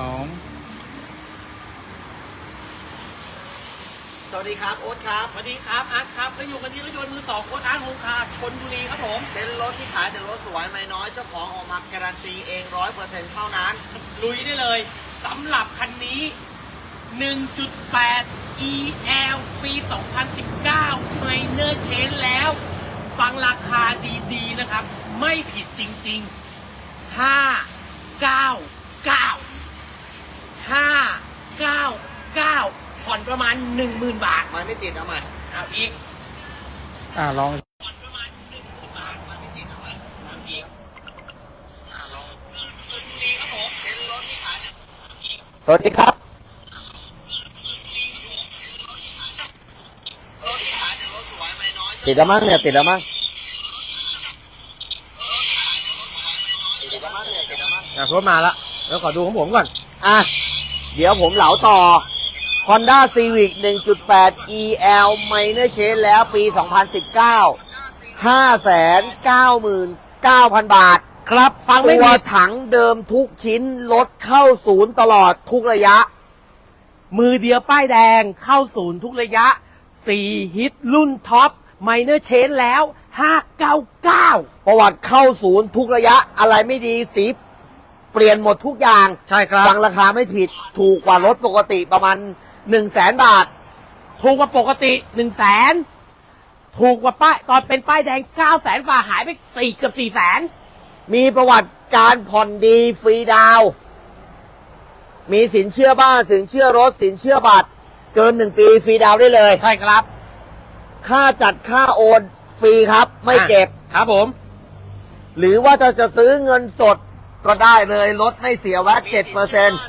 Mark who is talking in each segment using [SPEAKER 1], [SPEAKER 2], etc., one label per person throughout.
[SPEAKER 1] สอง
[SPEAKER 2] สวัสดีครับโอ๊ตครับ
[SPEAKER 3] สวัสดีครับอาร์ตครับก็อยู่กันที่รถยนต์มือสองโค้ดอาร์ตโฮมคาร์ชนบุรีครับผม
[SPEAKER 2] เป็นรถที่ขายแต่รถสวยไม่น้อยเจ้าของออกมาการันตีเองร้อยเปอร์เซ็นต์เท่านั้น
[SPEAKER 3] ลุยได้เลยสำหรับคันนี้ 1.8 EL ปี 2019 Minor Change แล้ว ฟังราคาดีๆนะครับ ไม่ผิดจริงๆ 5 9 9 5 9 9ผ่อนประมาณ10,000บาท
[SPEAKER 2] ไม่ไม่ติดเอาใหม่
[SPEAKER 3] เอาอีก
[SPEAKER 1] อ่าลอง
[SPEAKER 3] ผ่อนประมาณ10,000บาท
[SPEAKER 2] ไม่ไม่ติดเอาใหม่
[SPEAKER 3] เอาอีก
[SPEAKER 2] อะลอง
[SPEAKER 3] ชนบุรีครับผม
[SPEAKER 2] เป็นรถที่ขายแต่สวัสดีครับรถที่ขายแต่รถสวยไม่น้อย
[SPEAKER 4] ติดแล้วมั้งเนี่ยติดแล้วมั้ง
[SPEAKER 2] ติดแล้วมั้งเนี่ยติดแล้วมั้ง
[SPEAKER 4] อะรถมาละแล้วขอดูของผมก่อน อะ เดี๋ยวผมเหลาต่อ Honda Civic 1.8 EL Minor Change แล้วปี 2019 599,000 บาท ครับ
[SPEAKER 3] ฟังไม่
[SPEAKER 4] ตัว
[SPEAKER 3] ผิด
[SPEAKER 4] ถังเดิมทุกชิ้นรถเข้าศูนย์ตลอดทุกระยะ
[SPEAKER 3] มือเดียวป้ายแดงเข้าศูนย์ทุกระยะ 4 ฮิตรุ่นท็อปไมเนอร์เชนแล้ว 599
[SPEAKER 4] ประวัติเข้าศูนย์ทุกระยะอะไรไม่ดีสี เปลี่ยนหมดทุกอย่าง
[SPEAKER 3] ใช่ครับ
[SPEAKER 4] ฟังราคาไม่ผิดถูกกว่ารถปกติประมาณ1 0 0 0 0แสนบาท
[SPEAKER 3] ถูกกว่าปกติ1 0 0 0 0แสนถูกกว่าป้ายตอนเป็นป้ายแดง9 0 0แสนฝ่าหายไป4เกือบ4แสน
[SPEAKER 4] มีประวัติการผ่อนดีฟรีดาวน์มีสินเชื่อบ้านสินเชื่อรถ สินเชื่อบัตร เกินหนึ่งปีฟรีดาวน์ได้เลย
[SPEAKER 3] ใช่ครับ
[SPEAKER 4] ค่าจัดค่าโอนฟรีครับ ไม่เก็บ
[SPEAKER 3] ครับผม
[SPEAKER 4] หรือว่าจะจะซื้อเงินสด ก็ได้เลยลดไม่เสียแวดเจ็ดเปอร์เซ็นต์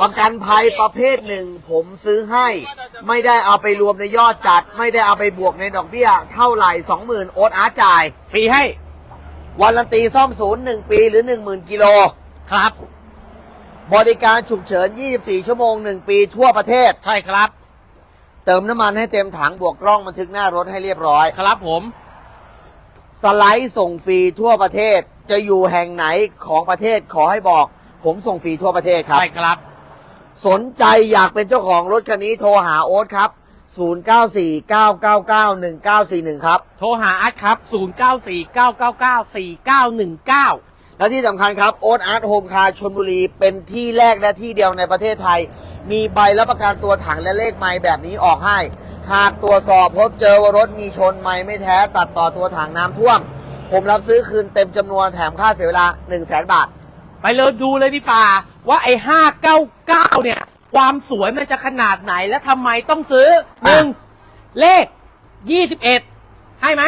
[SPEAKER 4] ประกันภัยประเภทหนึ่ง ผมซื้อให้ ไม่ได้เอาไปรวมในยอดจัด ไม่ได้เอาไปบวกในดอกเบี้ย เท่าไหร่สองหมื่นโอนอาร์ตจ่าย
[SPEAKER 3] ฟรีให้
[SPEAKER 4] วันลันตีซ่อมศูนย์หนึ่งปีหรือหนึ่งหมื่นกิโล
[SPEAKER 3] ครับ
[SPEAKER 4] บริการฉุกเฉิน 24 ชั่วโมง 1 ปีทั่วประเทศ
[SPEAKER 3] ใช่ครับ
[SPEAKER 4] เติมน้ำมันให้เต็มถังบวกกล้องบันทึกหน้ารถให้เรียบร้อย
[SPEAKER 3] ครับผม
[SPEAKER 4] สไลด์ส่งฟรีทั่วประเทศ จะอยู่แห่งไหนของประเทศขอให้บอก ผมส่งฟรีทั่วประเทศครับ
[SPEAKER 3] ใช่ครับ
[SPEAKER 4] สนใจอยากเป็นเจ้าของรถคันนี้โทรหาโอ๊ตครับ 0949991941 ครับ
[SPEAKER 3] โทรหาอาร์ตครับ 0949994919
[SPEAKER 4] และที่สำคัญครับโอ๊ตอาร์ตโฮมคาร์ชนบุรีเป็นที่แรกและที่เดียวในประเทศไทย มีใบรับประกันตัวถังและเลขไม้แบบนี้ออกให้ หากตรวจสอบพบเจอว่ารถมีชนไม้ไม่แท้ตัดต่อตัวถังน้ำท่วม ผมรับซื้อคืนเต็มจำนวนแถมค่าเสียเวลา1 0 0 0 0แบาท
[SPEAKER 3] ไปเลยดูเลยพี่ฝ่าว่าไอ้ห้าเก้าเก้าเนี่ย ความสวยมันจะขนาดไหนและทำไมต้องซื้อหนึ่งเลขยี่สิบเอ็ดให้ไหม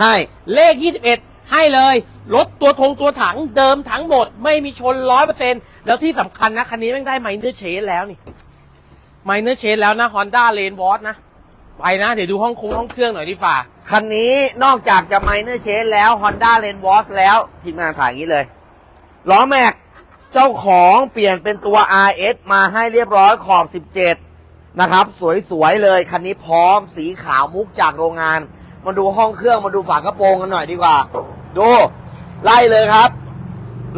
[SPEAKER 4] ให้
[SPEAKER 3] เลขยี่สิบเอ็ดให้เลยรถตัวทงตัวถังเดิมทั้งหมด ไม่มีชนร้อยเปอร์เซ็นแล้วที่สำคัญนะ คันนี้แม่งได้ไมเนอร์เชนแล้วนี่ไมเนอร์เชนแล้วนะฮอนด้าเลนวอสนะ ไปนะเดี๋ยวดูห้องคุ้งห้องเครื่องหน่อยดีฝ่า
[SPEAKER 4] คันนี้นอกจากจะไมเนอร์เชนแล้ว Honda l a n w a s แล้วทีมงานถ่ายอย่างนี้เลยล้อแม็กเจ้าของเปลี่ยนเป็นตัว RS มาให้เรียบร้อยขอบ 17 นะครับ สวยๆเลย คันนี้พร้อมสีขาวมุกจากโรงงาน มาดูห้องเครื่องมาดูฝากระโปรงกันหน่อยดีกว่า ดู ไล่เลยครับ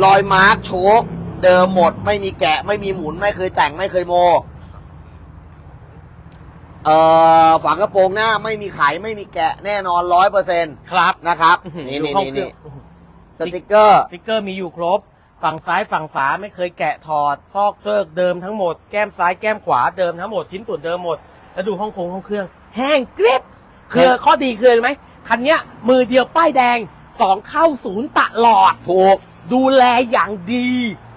[SPEAKER 4] รอยมาร์คโชคเดิมหมดไม่มีแกะไม่มีหมุนไม่เคยแต่งไม่เคยโม เอ่อฝากระโปรงหน้าไม่มีไขไม่มีแกะแน่นอนร้อยเปอร์เซ็นต์
[SPEAKER 3] ครับ
[SPEAKER 4] นะครับ
[SPEAKER 3] อื้อหือ
[SPEAKER 4] นี่
[SPEAKER 3] ดู
[SPEAKER 4] นี่
[SPEAKER 3] ห้อง
[SPEAKER 4] นี่
[SPEAKER 3] เครื่อ
[SPEAKER 4] นี่
[SPEAKER 3] ง
[SPEAKER 4] สติกเกอร์
[SPEAKER 3] สติ๊กเกอร์มีอยู่ครบ ฝั่งซ้ายฝั่งฝาไม่เคยแกะถอด ซอกเซิกเดิมทั้งหมด แก้มซ้ายแก้มขวาเดิมทั้งหมดชิ้นส่วนเดิมหมด แล้วดูห้องโครงห้องเครื่อง แห้งกริบคือข้อดีคืออะไรไหมคันเนี้ยมือเดียวป้ายแดงสองเข้าศูนย์ตลอด
[SPEAKER 4] ถูก
[SPEAKER 3] ดูแลอย่างดี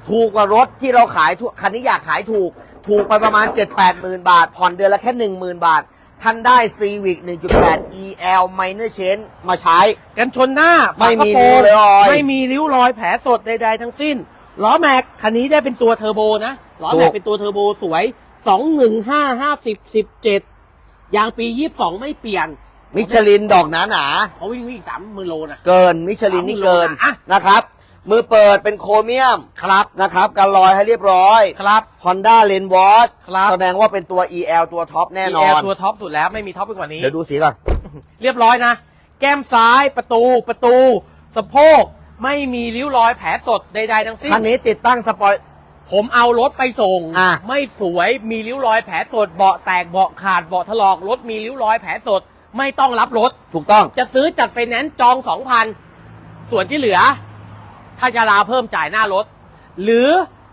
[SPEAKER 4] ถูกกว่ารถที่เราขายทั่วคันนี้อยากขายถูก ถูกไปประมาณ 7 8หมื่นบาท ผ่อนเดือนละแค่ 1 0,000 บาท ท่านได้ Civic 1.8 EL Minor Change มาใช้
[SPEAKER 3] กันชนหน้า
[SPEAKER 4] ไม่มี
[SPEAKER 3] ฝากระโปง
[SPEAKER 4] ริ้วรอย
[SPEAKER 3] ไม่มีริ้วรอยแผลสดใดๆทั้งสิ้น ล้อแม็กคันนี้ได้เป็นตัวเทอร์โบนะล้อแม็
[SPEAKER 4] ถู
[SPEAKER 3] ก
[SPEAKER 4] ก
[SPEAKER 3] เป็นตัวเทอร์โบสวยสองหนึ่งห้าห้าสิบสิบเจ็ดยางปียี่สิบสองไม่เปลี่ยน
[SPEAKER 4] มิชลินดอกหนาหนา
[SPEAKER 3] เขาวิ่งวิ่งสามหมื่นโลนะ
[SPEAKER 4] ๆเกินมิชลินนี่เกิน
[SPEAKER 3] อะ
[SPEAKER 4] นะครับ มือเปิดเป็นโครเมียม
[SPEAKER 3] ครับ
[SPEAKER 4] นะครับกันลอยให้เรียบร้อย
[SPEAKER 3] ครับ
[SPEAKER 4] Honda l a n w a s
[SPEAKER 3] ครับ
[SPEAKER 4] แสดงว่าเป็นตัว EL ตัวท็อปแน่นอ
[SPEAKER 3] EL
[SPEAKER 4] น
[SPEAKER 3] ตัวท็อปสุดแล้วไม่มีท็อปไปกว่านี้
[SPEAKER 4] เดี๋ยวดูสีก่อน
[SPEAKER 3] เรียบร้อยนะ แก้มซ้ายประตูประตู สะโพกไม่มีริ้วรอยแผลสดใดๆทั้งสิ้น
[SPEAKER 4] คันนี้ติดตั้งสปอย
[SPEAKER 3] ผมเอารถไปส่ง
[SPEAKER 4] อะ
[SPEAKER 3] ไม่สวยมีริ้วรอยแผลสด เบาะแตกเบาะขาดเบาะถลอกรถมีริ้วรอยแผลสด ไม่ต้องรับรถ
[SPEAKER 4] ถูกต้อง
[SPEAKER 3] จะซื้อจัดไฟแนนซ์จองสองพันส่วนที่เหลือ ถ้าจะลาเพิ่มจ่ายหน้ารถ หรือ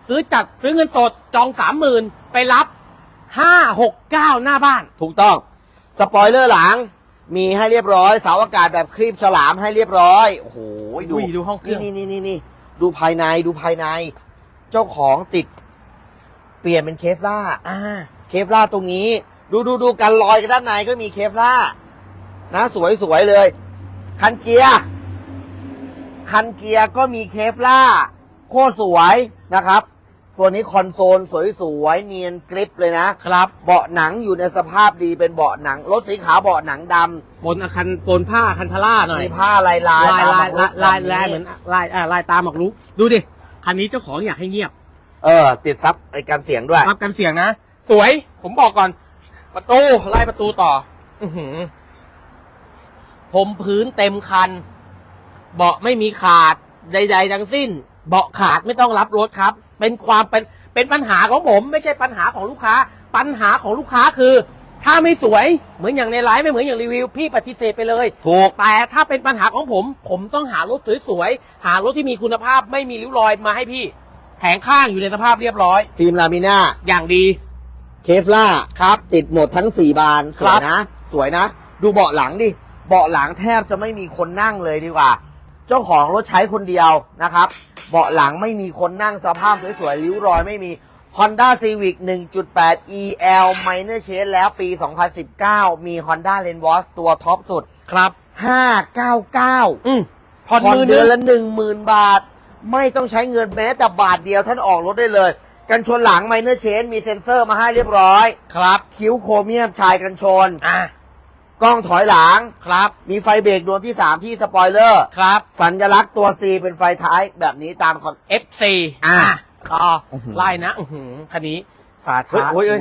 [SPEAKER 3] ซื้อจัดซื้อเงินสดจองสามหมื่นไปรับห้าหกเก้าหน้าบ้าน
[SPEAKER 4] ถูกต้อง สปอยเลอร์หลัง มีให้เรียบร้อยเสาอากาศแบบครีบฉลามให้เรียบร้อยโอ้โหดู
[SPEAKER 3] อุ้ยดูห้องเครื่อง
[SPEAKER 4] นี่นี่นี่นี่ดูภายในดูภายใน เจ้าของติด เปลี่ยนเป็นเคฟล่า
[SPEAKER 3] อ่า
[SPEAKER 4] เคฟล่าตรงนี้ ดูดูดูกันรอยกันด้านในก็มีเคฟล่านะ สวยสวยเลย คันเกียร์ คันเกียร์ก็มีเคฟล่าโคตรสวยนะครับ ตัวนี้คอนโซลสวยๆเนียนกริปเลยนะ
[SPEAKER 3] ครับ
[SPEAKER 4] เบาะหนังอยู่ในสภาพดีเป็นเบาะหนัง รถสีขาวเบาะหนังด
[SPEAKER 3] บนอาคันบนผ้าคันทาร่าหน่ำอย
[SPEAKER 4] มีผ้าลายลาย
[SPEAKER 3] ลาย
[SPEAKER 4] ตม
[SPEAKER 3] ลาย
[SPEAKER 4] แบบ
[SPEAKER 3] ลายลาย
[SPEAKER 4] นี้
[SPEAKER 3] เหมือนลายอ่าลายตามหมากรุกดูดิคันนี้เจ้าของอยากให้เงียบ
[SPEAKER 4] เออ ติดซับไอการเสียงด้วย
[SPEAKER 3] รับกันเสียงนะสวย ผมบอกก่อน ประตูไล่ประตูต่อ อือหือผมพื้นเต็มคัน เบาะไม่มีขาดใด ๆ ทั้งสิ้น เบาะขาดไม่ต้องรับรถครับ เป็นความเป็นเป็นปัญหาของผม ไม่ใช่ปัญหาของลูกค้า ปัญหาของลูกค้าคือ ถ้าไม่สวยเหมือนอย่างในไลฟ์ไม่เหมือนอย่างรีวิว พี่ปฏิเสธไปเลย
[SPEAKER 4] ถูก
[SPEAKER 3] แต่ถ้าเป็นปัญหาของผม ผมต้องหารถสวยๆหารถที่มีคุณภาพไม่มีริ้วรอยมาให้พี่แผงข้างอยู่ในสภาพเรียบร้อย
[SPEAKER 4] ฟิล์มลามิน่า
[SPEAKER 3] อย่างดี
[SPEAKER 4] เคฟล่าครับ ติดหมดทั้งสี่บานส
[SPEAKER 3] ครั
[SPEAKER 4] วย
[SPEAKER 3] บ
[SPEAKER 4] นะ สวยนะ ดูเบาะหลังดิ เบาะหลังแทบจะไม่มีคนนั่งเลยดีกว่า เจ้าของรถใช้คนเดียวนะครับ เบาะหลังไม่มีคนนั่งสภาพสวยๆริ้วรอยไม่มี Honda Civic 1.8 EL Minor Change แล้วปี 2019 มี Honda l e n w a s ตัวท็อปสุด
[SPEAKER 3] ครับ
[SPEAKER 4] 599
[SPEAKER 3] อืม
[SPEAKER 4] ผ่อน
[SPEAKER 3] ผ่อนมือ
[SPEAKER 4] เดือน
[SPEAKER 3] นึง
[SPEAKER 4] ละหนึ่งหมื่นบาท ไม่ต้องใช้เงินแม้แต่บาทเดียวท่านออกรถได้เลย กันชนหลังไมเนอร์เชนมีเซ็นเซอร์มาให้เรียบร้อย
[SPEAKER 3] ครับ
[SPEAKER 4] คิ้วโครเมียมชายกันชน
[SPEAKER 3] อะ
[SPEAKER 4] กล้องถอยหลัง
[SPEAKER 3] ครับ
[SPEAKER 4] มีไฟเบรกดวงที่ 3 ที่สปอยเลอร์
[SPEAKER 3] ครับ
[SPEAKER 4] สัญลักษณ์ตัว C เป็นไฟท้ายแบบนี้ตามคอน
[SPEAKER 3] FC
[SPEAKER 4] อะ
[SPEAKER 3] ก็
[SPEAKER 4] อื้อหือ
[SPEAKER 3] ไล่นะอื้อหือคันนี้ฝา
[SPEAKER 4] เฮ้ย
[SPEAKER 3] ท้าย
[SPEAKER 4] เฮ้ยเฮ้ย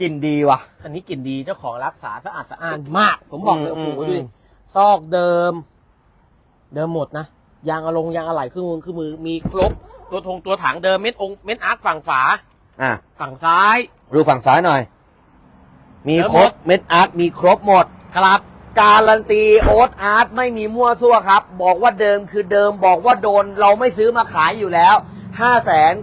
[SPEAKER 4] กลิ่นดีว่ะ
[SPEAKER 3] คันนี้กลิ่นดีเจ้าของรักษาสะอาดสะอ้านมาก ผมบอกเลย
[SPEAKER 4] อื
[SPEAKER 3] โอ้
[SPEAKER 4] ม
[SPEAKER 3] โห
[SPEAKER 4] อืม
[SPEAKER 3] ดูดิซอกเดิม เดิมหมดนะยางอะลงยางอะไหล่เครื่องมือเครื่องมือมีครบ ตัวทงตัวถังเดิมเม็ดองค์เม็ดอาร์คฝั่งฝา
[SPEAKER 4] อะ
[SPEAKER 3] ฝั่งซ้าย
[SPEAKER 4] ดูฝั่งซ้ายหน่อย มี
[SPEAKER 3] แล้ว
[SPEAKER 4] ครบ
[SPEAKER 3] หมด
[SPEAKER 4] เม็ดอาร์ตมีครบหมด
[SPEAKER 3] ครับ
[SPEAKER 4] การันตีโอ๊ตอาร์ตไม่มีมั่วซั่วครับ บอกว่าเดิมคือเดิมบอกว่าโดนเราไม่ซื้อมาขายอยู่แล้ว 5 9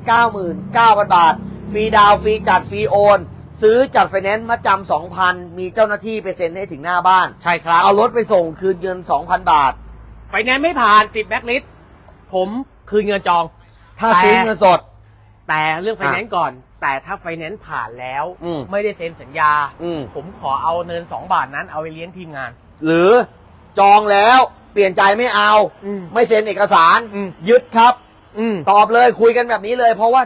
[SPEAKER 4] 9 0 0 0 บาท ฟรีดาวน์ฟรีจัดฟรีโอน ซื้อจัดไฟแนนซ์มาจำ2,000มีเจ้าหน้าที่ไปเซ็นให้ถึงหน้าบ้าน
[SPEAKER 3] ใช่ครับ
[SPEAKER 4] เอารถไปส่งคืนเงิน 2,000 บาท
[SPEAKER 3] ไฟแนนซ์ไม่ผ่านติดแบ็คลิสต์ผมคืนเงินจอง
[SPEAKER 4] ถ้า
[SPEAKER 3] แต่
[SPEAKER 4] ซื้อเงินสด
[SPEAKER 3] แต่เรื่องไฟแนนซ์ก่อน แต่ถ้าไฟแนนซ์ผ่านแล้ว
[SPEAKER 4] อืม
[SPEAKER 3] ไม่ได้เซ็นสัญญา
[SPEAKER 4] อืม
[SPEAKER 3] ผมขอเอาเนินสองบาทนั้นเอาไปเลี้ยงทีมงาน
[SPEAKER 4] หรือจองแล้วเปลี่ยนใจไม่เอา
[SPEAKER 3] อืม
[SPEAKER 4] ไม่เซ็นเอกสาร
[SPEAKER 3] อืม
[SPEAKER 4] ยึดครับ
[SPEAKER 3] อืม
[SPEAKER 4] ตอบเลยคุยกันแบบนี้เลย เพราะว่า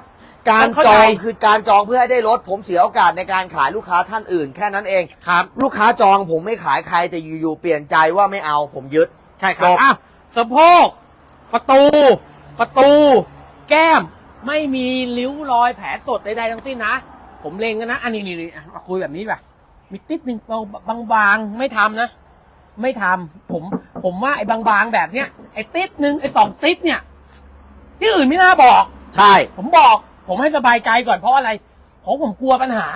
[SPEAKER 4] การ
[SPEAKER 3] ต้องเข้า
[SPEAKER 4] จ
[SPEAKER 3] ใจ
[SPEAKER 4] องคือการจองเพื่อให้ได้รถ ผมเสียโอกาสในการขายลูกค้าท่านอื่น แค่นั้นเอง
[SPEAKER 3] ครับ
[SPEAKER 4] ลูกค้าจองผมไม่ขายใครแต่อยู่ๆเปลี่ยนใจว่าไม่เอาผมยึด
[SPEAKER 3] ใช่ครับ
[SPEAKER 4] จบ
[SPEAKER 3] อ้าวสะโพก ประตู ประตู แก้ม ไม่มีริ้วรอยแผลสดใดๆทั้งสิ้นนะ ผมเลงกันนะอันนี้นี่ๆอะมาคุยแบบนี้ป่ะมีติดหนึ่งเบาบางๆไม่ทำนะ ไม่ทำผมผมว่าไอ้บางๆแบบเนี้ยไอ้ติดหนึ่งไอ้สองติดเนี่ย ที่อื่นไม่น่าบอก
[SPEAKER 4] ใช่
[SPEAKER 3] ผมบอก ผมให้สบายใจก่อนเพราะอะไรเพราะผมกลัวปัญหา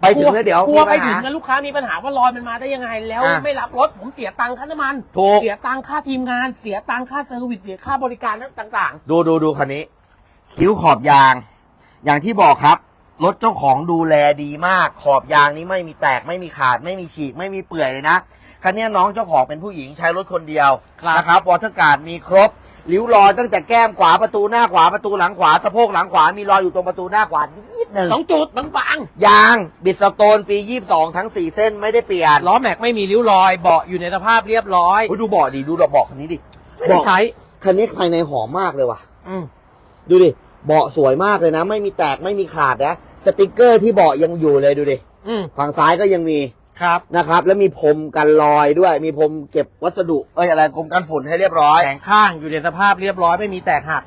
[SPEAKER 4] ไปถึงแล้วเดี๋ยว
[SPEAKER 3] กลัวไป
[SPEAKER 4] มี
[SPEAKER 3] ถึ
[SPEAKER 4] ปั
[SPEAKER 3] ง
[SPEAKER 4] ญหา
[SPEAKER 3] แล้วลูกค้ามีปัญหาว่ารอยมันมาได้ยังไง แล้ว
[SPEAKER 4] อะ
[SPEAKER 3] ไม่รับรถผมเสียตังค่าน้ำมัน
[SPEAKER 4] ถูก
[SPEAKER 3] เสียตังค่าทีมงาน เสียตังค่าเซอร์วิสเสียค่าบริการต่าง
[SPEAKER 4] ดูดูดูคันนี้ คิ้วขอบยาง อย่างที่บอกครับ รถเจ้าของดูแลดีมาก ขอบยางนี้ไม่มีแตกไม่มีขาดไม่มีฉีก ไม่มีเปื่อยเลยนะคันนี้น้องเจ้าของเป็นผู้หญิงใช้รถคนเดียว
[SPEAKER 3] ครับ
[SPEAKER 4] นะครับวอเตอร์การ์ดมีครบริ้วรอยตั้งแต่แก้มขวาประตูหน้าขวาประตูหลังขวาสะโพกหลังขวามีรอยอยู่ตรงประตูหน้าขวานิดหนึ่ง
[SPEAKER 3] ๆสองจุดบาง
[SPEAKER 4] ยางบิดสโตนปี 22 ทั้ง 4 เส้นไม่ได้เปลี่ยน
[SPEAKER 3] ๆล้อแม็กไม่มีริ้วรอยเบาะอยู่ในสภาพเรียบร้อย
[SPEAKER 4] โอ้ยดูเบาะดิดูเบาะคันนี้ดิ
[SPEAKER 3] ไม่ได้
[SPEAKER 4] เบาะ
[SPEAKER 3] ใช้
[SPEAKER 4] คันนี้ภายในหอมมากเลยว่ะ
[SPEAKER 3] อืม
[SPEAKER 4] ดูดิเบาะสวยมากเลยนะ ไม่มีแตกไม่มีขาดนะสติกเกอร์ที่เบาะยังอยู่เลยดูดิ
[SPEAKER 3] อืม
[SPEAKER 4] ฝั่งซ้ายก็ยังมี
[SPEAKER 3] ครับ
[SPEAKER 4] นะครับ แล้วมีพรมกันรอยด้วย มีพรมเก็บวัสดุเอ้ยอะไรกรมกันฝุ่นให้เรียบร้อย
[SPEAKER 3] แผงข้างอยู่ในสภาพเรียบร้อยไม่มีแตกหัก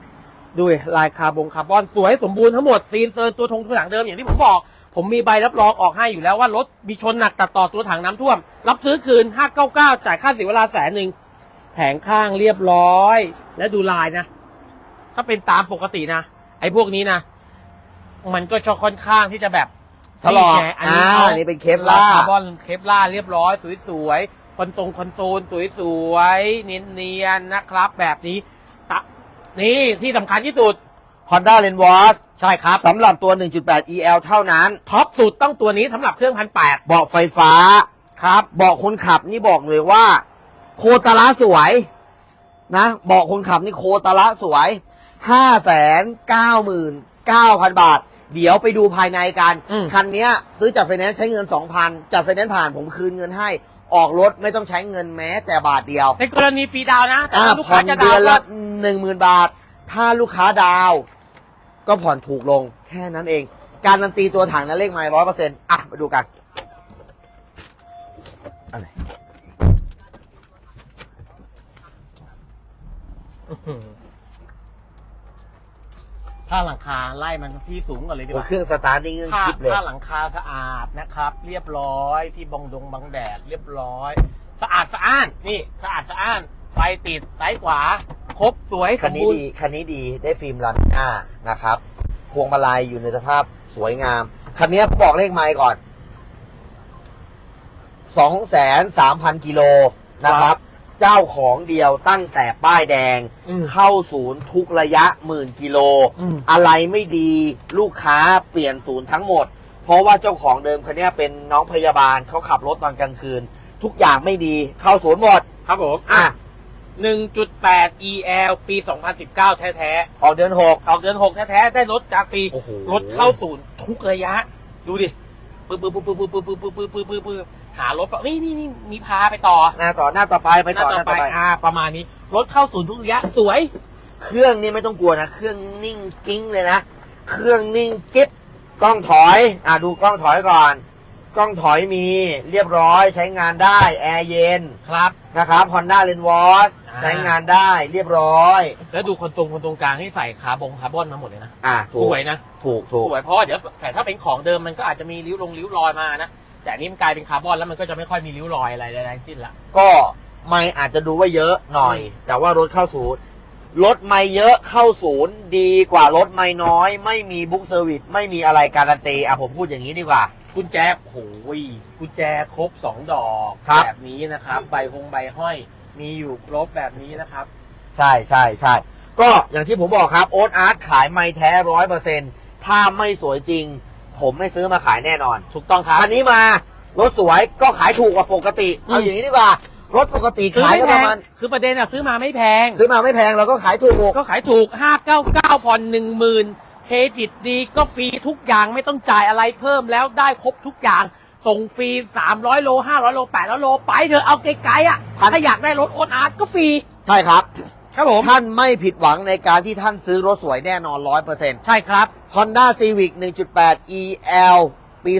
[SPEAKER 3] ดูดิลายคาร์บงคาร์บอนสวยสมบูรณ์ทั้งหมดซีนเซิร์นตัวทงตัวถังเดิมอย่างที่ผมบอก ผมมีใบรับรองออกให้อยู่แล้วว่ารถมีชนหนักตัดต่อตัวถังน้ำท่วม รับซื้อคืน 599 จ่ายค่าเสียเวลาแสนหนึ่งแผงข้างเรียบร้อย และดูลายนะ ถ้าเป็นตามปกตินะ ไอ้พวกนี้นะ มันก็จะค่อนข้างที่จะแบบ
[SPEAKER 4] ถลอก
[SPEAKER 3] นี่ไงอันนี้
[SPEAKER 4] อ่า
[SPEAKER 3] เขา
[SPEAKER 4] อันนี้เป็นเคปลาร์
[SPEAKER 3] คาร์บอนเคปล่าร์เรียบร้อยสวยๆคอนโซลคอนโซลสวยๆเนียนๆนะครับ แบบนี้ตะนี่ที่สำคัญที่สุด
[SPEAKER 4] Honda l e n w a s
[SPEAKER 3] ใช่ครับ
[SPEAKER 4] สำหรับตัว 1.8 EL เท่านั้น
[SPEAKER 3] ท็อปสุดต้องตัวนี้สำหรับเครื่องพันแปด
[SPEAKER 4] เบาะไฟฟ้า
[SPEAKER 3] ครับ
[SPEAKER 4] เบาะคนขับนี่บอกเลยว่า โคตรละสวย นะเบาะคนขับนี่โคตรละสวย 5 9 9 0 0 0บาท เดี๋ยวไปดูภายในกัน
[SPEAKER 3] อืม
[SPEAKER 4] คันเนี้ยซื้อจากไฟแนนซ์ใช้เงิน2,000จากไฟแนนซ์ผ่านผมคืนเงินให้ ออกรถไม่ต้องใช้เงินแม้แต่บาทเดียว
[SPEAKER 3] ในกรณีฟรีดาวน์นะแต่
[SPEAKER 4] อ่า
[SPEAKER 3] ถ้าลูก
[SPEAKER 4] ผ่
[SPEAKER 3] ค้า
[SPEAKER 4] อน
[SPEAKER 3] จะ
[SPEAKER 4] เดื
[SPEAKER 3] ดา
[SPEAKER 4] อ
[SPEAKER 3] วนน์
[SPEAKER 4] ละ
[SPEAKER 3] ก็
[SPEAKER 4] หนึ่งหมื่นบาท ถ้าลูกค้าดาว ก็ผ่อนถูกลงแค่นั้นเอง การันตีตัวถังนั้นเลขไม้ร้อยเปอร์เซ็นต์อะมาดูกันอะไร
[SPEAKER 3] อื้อหือ ผ้าหลังคาไล่มันที่สูงก่อนเลยดีก
[SPEAKER 4] โอ้
[SPEAKER 3] ว่า
[SPEAKER 4] เครื่องสตาร์ทนี่เงื่อน
[SPEAKER 3] ผ้า
[SPEAKER 4] คิดเลย
[SPEAKER 3] ผ้าหลังคาสะอาดนะครับ เรียบร้อยที่บงดงบังแดดเรียบร้อย สะอาดสะอ้านนี่สะอาดสะอ้านไฟติดซ้ายขวาครบสวยส
[SPEAKER 4] คัน
[SPEAKER 3] ม
[SPEAKER 4] นี้
[SPEAKER 3] บูรณ์
[SPEAKER 4] ดีคันนี้ดีได้ฟิล์มลามิน่านะครับ พวงมาลัยอยู่ในสภาพสวยงาม คันนี้ผมบอกเลขไม้ก่อนสองแสนสามพันกิโลนะครับ เจ้าของเดียวตั้งแต่ป้ายแดง
[SPEAKER 3] อืม
[SPEAKER 4] เข้าศูนย์ทุกระยะหมื่นกิโล
[SPEAKER 3] อืม
[SPEAKER 4] อะไรไม่ดีลูกค้าเปลี่ยนศูนย์ทั้งหมด เพราะว่าเจ้าของเดิมคนนี้เป็นน้องพยาบาลเขาขับรถตอนกลางคืน ทุกอย่างไม่ดีเข้าศูนย์หมด
[SPEAKER 3] ครับผม
[SPEAKER 4] อะ
[SPEAKER 3] 1.8 EL ปี 2019 แท้
[SPEAKER 4] ออกเดือนหก
[SPEAKER 3] ๆ ออกเดือน 6 แท้ๆ ได้รถจากปี
[SPEAKER 4] โอ้โห
[SPEAKER 3] รถเข้าศูนย์ทุกระยะ ดูดิปึ๊บปึ๊บปึ๊บปึ๊บปึ๊บปึ๊บปึ๊บปึ๊บปึ๊บปึ๊บปึ๊บ หารถปะนี่นี่นี่มีพาไปต่อ
[SPEAKER 4] หน้าต่อหน้าต่อไปไป
[SPEAKER 3] หน้า
[SPEAKER 4] ต่อห
[SPEAKER 3] ต่อ
[SPEAKER 4] น้า
[SPEAKER 3] ไป
[SPEAKER 4] ต่อไป
[SPEAKER 3] อ่าประมาณนี้ รถเข้าศูนย์ทุกระยะสวย
[SPEAKER 4] เครื่องนี่ไม่ต้องกลัวนะ เครื่องนิ่งกิ้งเลยนะ เครื่องนิ่งกิ๊บกล้องถอย อะดูกล้องถอยก่อน กล้องถอยมีเรียบร้อยใช้งานได้แอร์เย็น
[SPEAKER 3] ครับ
[SPEAKER 4] นะครับ Honda l e n w a s
[SPEAKER 3] อ่า
[SPEAKER 4] ใช้งานได้เรียบร้อย
[SPEAKER 3] แล้วดูคนตรงคนตรงกลางให้ใส่คาร์บงคาร์บอนมาหมดเลยนะ
[SPEAKER 4] อะถู
[SPEAKER 3] ส
[SPEAKER 4] ก
[SPEAKER 3] วยนะ
[SPEAKER 4] ถูกถูก
[SPEAKER 3] สวยเพราะว่าเดี๋ยวแต่ถ้าเป็นของเดิมมันก็อาจจะมีริ้วลงริ้วรอยมานะ แต่อันนี้มันกลายเป็นคาร์บอนแล้วมันก็จะไม่ค่อยมีริ้วรอยอะไรใดๆทั้งสิ้นละ
[SPEAKER 4] ก็ไม่อาจจะดูว่าเยอะหน่อย
[SPEAKER 3] อืม
[SPEAKER 4] แต่ว่ารถเข้าศูนย์รถไม่เยอะเข้าศูนย์ดีกว่ารถไม่น้อย ไม่มีบุ๊กเซอร์วิสไม่มีอะไรการันตีอะผมพูดอย่างนี้ดีกว่า
[SPEAKER 3] กุญแจโอ้โหกุญแจครบสองดอก
[SPEAKER 4] ครับ
[SPEAKER 3] แบบนี้นะครับใบหงใบห้อย มีอยู่ครบแบบนี้นะครับ
[SPEAKER 4] ใช่ใช่ใช่ก็อย่างที่ผมบอกครับโอ๊ตอาร์ตขายไม่แท้ร้อยเปอร์เซ็นถ้าไม่สวยจริง ผมไม่ซื้อมาขายแน่นอน
[SPEAKER 3] ถูกต้องครับ
[SPEAKER 4] คันนี้มารถสวยก็ขายถูกกว่าปกติ
[SPEAKER 3] อืม
[SPEAKER 4] เอาอย่างนี้ดีกว่า รถปกติ
[SPEAKER 3] ซื้อ
[SPEAKER 4] ขาย
[SPEAKER 3] ไม่
[SPEAKER 4] ก็
[SPEAKER 3] แพ
[SPEAKER 4] ประ
[SPEAKER 3] ง
[SPEAKER 4] มาณ
[SPEAKER 3] คือประเด็นอะซื้อมาไม่แพง
[SPEAKER 4] ซื้อมาไม่แพงเราก็ขายถูก
[SPEAKER 3] ก็ขายถูก 599ผ่อน10,000 เครดิตดีก็ฟรีทุกอย่างไม่ต้องจ่ายอะไรเพิ่มแล้วได้ครบทุกอย่าง ส่งฟรี 300 โล 500 โล 800 โล ไปเถอะเอาไกลๆอะ
[SPEAKER 4] พัน
[SPEAKER 3] ถ้าอยากได้รถโอนอาร์ตก็ฟรี
[SPEAKER 4] ใช่ครับ
[SPEAKER 3] ครับผม
[SPEAKER 4] ท่านไม่ผิดหวังในการที่ท่านซื้อรถสวยแน่นอนร้อยเปอร์เซ็นต์
[SPEAKER 3] ใช่ครับ
[SPEAKER 4] Honda Civic 1.8 EL ปี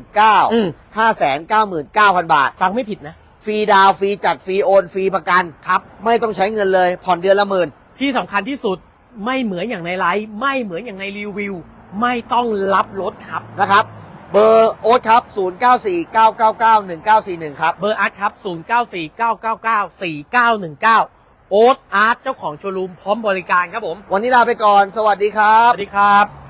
[SPEAKER 4] 2019
[SPEAKER 3] อืม
[SPEAKER 4] 599,000 บาท
[SPEAKER 3] ฟังไม่ผิดนะ
[SPEAKER 4] ฟรีดาวน์ฟรีจัด ฟรีโอน ฟรีประกัน
[SPEAKER 3] ครับ
[SPEAKER 4] ไม่ต้องใช้เงินเลย ผ่อนเดือนละหมื่น
[SPEAKER 3] ที่สำคัญที่สุดไม่เหมือนอย่างในไลฟ์ไม่เหมือนอย่างในรีวิว ไม่ต้องรับรถครับ
[SPEAKER 4] นะครับ เบอร์โอ๊ตครับ 0949991941 ครับ
[SPEAKER 3] เบอร์อาร์ตครับ 0949994919 โอ๊ตอาร์ตเจ้าของโชว์รูมพร้อมบริการครับผม
[SPEAKER 4] วันนี้ลาไปก่อน สวัสดีครั
[SPEAKER 3] ส
[SPEAKER 4] บ
[SPEAKER 3] วัสดีครับ